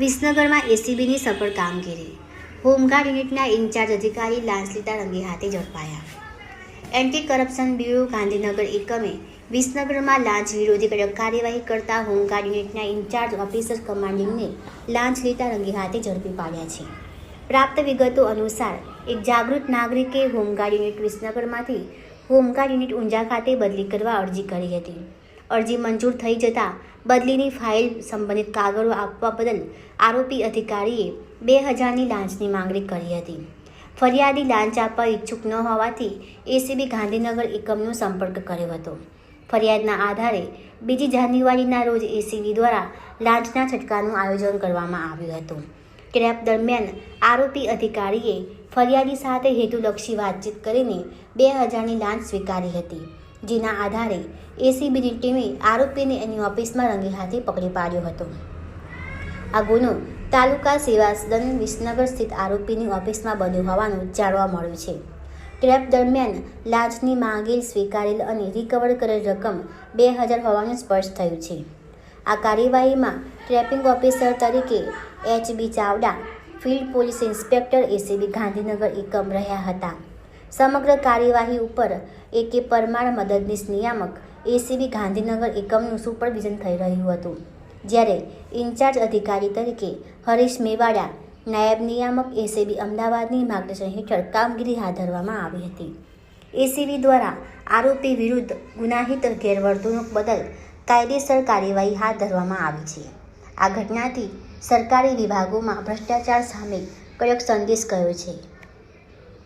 વિસનગરમાં એસીબીની સફળ કામગીરી. હોમગાર્ડ યુનિટના ઇન્ચાર્જ અધિકારી લાંચ લીધા રંગે હાથે ઝડપાયા. એન્ટી કરપ્શન બ્યુરો ગાંધીનગર એકમે વિસનગરમાં લાંચ વિરોધી કડક કાર્યવાહી કરતા હોમગાર્ડ યુનિટના ઇન્ચાર્જ ઓફિસર કમાન્ડિંગને લાંચ લીધા રંગે હાથે ઝડપી પાડ્યા છે. પ્રાપ્ત વિગતો અનુસાર, એક જાગૃત નાગરિકે હોમગાર્ડ યુનિટ વિસનગરમાંથી હોમગાર્ડ યુનિટ ઊંઝા ખાતે બદલી કરવા અરજી કરી હતી. અરજી મંજૂર થઈ જતાં બદલીની ફાઇલ સંબંધિત કાગળો આપવા બદલ આરોપી અધિકારીએ બે હજારની લાંચની માંગણી કરી હતી. ફરિયાદી લાંચ આપવા ઈચ્છુક ન હોવાથી એસીબી ગાંધીનગર એકમનો સંપર્ક કર્યો હતો. ફરિયાદના આધારે બીજી જાન્યુઆરીના રોજ એસીબી દ્વારા લાંચના છટકાનું આયોજન કરવામાં આવ્યું હતું. ટ્રેપ દરમિયાન આરોપી અધિકારીએ ફરિયાદી સાથે હેતુલક્ષી વાતચીત કરીને બે હજારની લાંચ સ્વીકારી હતી. જેના આધારે એસીબીની ટીમે આરોપીને એની ઓફિસમાં રંગે હાથે પકડી પાડ્યો હતો. આ ગુનો તાલુકા સેવા સદન વિસનગર સ્થિત આરોપીની ઓફિસમાં બન્યો હોવાનું જાણવા મળ્યું છે. ટ્રેપ દરમિયાન લાંચની માંગેલ સ્વીકારેલ અને રિકવર કરેલ રકમ બે હજાર હોવાનું સ્પષ્ટ થયું છે. આ કાર્યવાહીમાં ટ્રેપિંગ ઓફિસર તરીકે H B Chavda, field police inspector ACB Gandhinagar એકમ રહ્યા હતા. સમગ્ર કાર્યવાહી ઉપર એ કે પરમાર મદદનીશ નિયામક એસીબી ગાંધીનગર એકમનું સુપરવિઝન થઈ રહ્યું હતું, જ્યારે ઇન્ચાર્જ અધિકારી તરીકે હરીશ મેવાડા, નાયબ નિયામક એસીબી અમદાવાદની માર્ગદર્શન હેઠળ કામગીરી હાથ ધરવામાં આવી હતી. એસીબી દ્વારા આરોપી વિરુદ્ધ ગુનાહિત ગેરવર્તણૂક બદલ કાયદેસર કાર્યવાહી હાથ ધરવામાં આવી છે. આ ઘટનાથી સરકારી વિભાગોમાં ભ્રષ્ટાચાર સામે કડક સંદેશ ગયો છે.